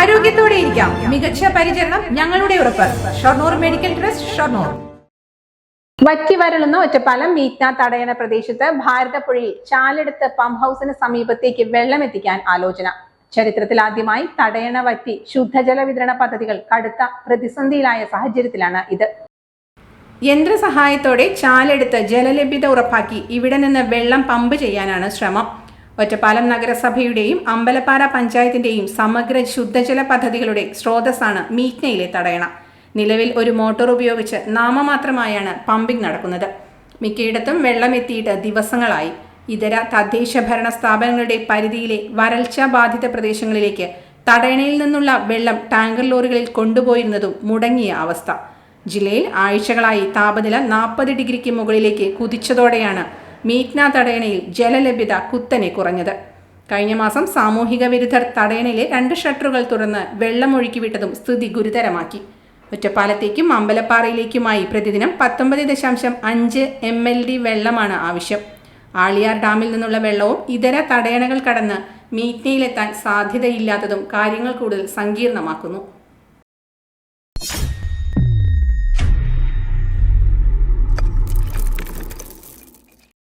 ആരോഗ്യത്തോടെ ഇരിക്കാം. മികച്ച പരിചരണം ഞങ്ങളുടെ ഉറപ്പ്. Shoranur medical trust Shoranur. വറ്റി വരളുന്ന ഒറ്റപ്പാലം മീറ്റ്ന തടയണ പ്രദേശത്ത് ഭാരതപ്പുഴയിൽ ചാലെടുത്ത് പമ്പ് ഹൗസിന് സമീപത്തേക്ക് വെള്ളം എത്തിക്കാൻ ആലോചന. ചരിത്രത്തിൽ ആദ്യമായി തടയണ വറ്റി ശുദ്ധജല വിതരണ പദ്ധതികൾ കടുത്ത പ്രതിസന്ധിയിലായ സാഹചര്യത്തിലാണ് ഇത്. യന്ത്രസഹായത്തോടെ ചാലെടുത്ത് ജലലഭ്യത ഉറപ്പാക്കി ഇവിടെ നിന്ന് വെള്ളം പമ്പ് ചെയ്യാനാണ് ശ്രമം. ഒറ്റപ്പാലം നഗരസഭയുടെയും അമ്പലപ്പാറ പഞ്ചായത്തിന്റെയും സമഗ്ര ശുദ്ധജല പദ്ധതികളുടെ സ്രോതസ്സാണ് മീറ്റ്നയിലെ തടയണ. നിലവിൽ ഒരു മോട്ടോർ ഉപയോഗിച്ച് നാമമാത്രമായാണ് പമ്പിംഗ് നടക്കുന്നത്. മിക്കയിടത്തും വെള്ളമെത്തിയിട്ട് ദിവസങ്ങളായി. ഇതര തദ്ദേശ ഭരണ സ്ഥാപനങ്ങളുടെ പരിധിയിലെ വരൾച്ച ബാധിത പ്രദേശങ്ങളിലേക്ക് തടയണയിൽ നിന്നുള്ള വെള്ളം ടാങ്കർ ലോറികളിൽ കൊണ്ടുപോയിരുന്നതും മുടങ്ങിയ അവസ്ഥ. ജില്ലയിൽ ആഴ്ചകളായി താപനില നാൽപ്പത് ഡിഗ്രിക്ക് മുകളിലേക്ക് കുതിച്ചതോടെയാണ് മീറ്റ്ന തടയണയിൽ ജലലഭ്യത കുത്തനെ കുറഞ്ഞത്. കഴിഞ്ഞ മാസം സാമൂഹിക വിരുദ്ധർ തടയണയിലെ രണ്ട് ഷട്ടറുകൾ തുറന്ന് വെള്ളം ഒഴുക്കിവിട്ടതും സ്ഥിതി ഗുരുതരമാക്കി. ഒറ്റപ്പാലത്തേക്കും അമ്പലപ്പാറയിലേക്കുമായി പ്രതിദിനം പത്തൊമ്പത് ദശാംശം അഞ്ച് എം എൽ ഡി വെള്ളമാണ് ആവശ്യം. ആളിയാർ ഡാമിൽ നിന്നുള്ള വെള്ളവും ഇതര തടയണകൾ കടന്ന് മീറ്റ്നയിലെത്താൻ സാധ്യതയില്ലാത്തതും കാര്യങ്ങൾ കൂടുതൽ സങ്കീർണമാക്കുന്നു.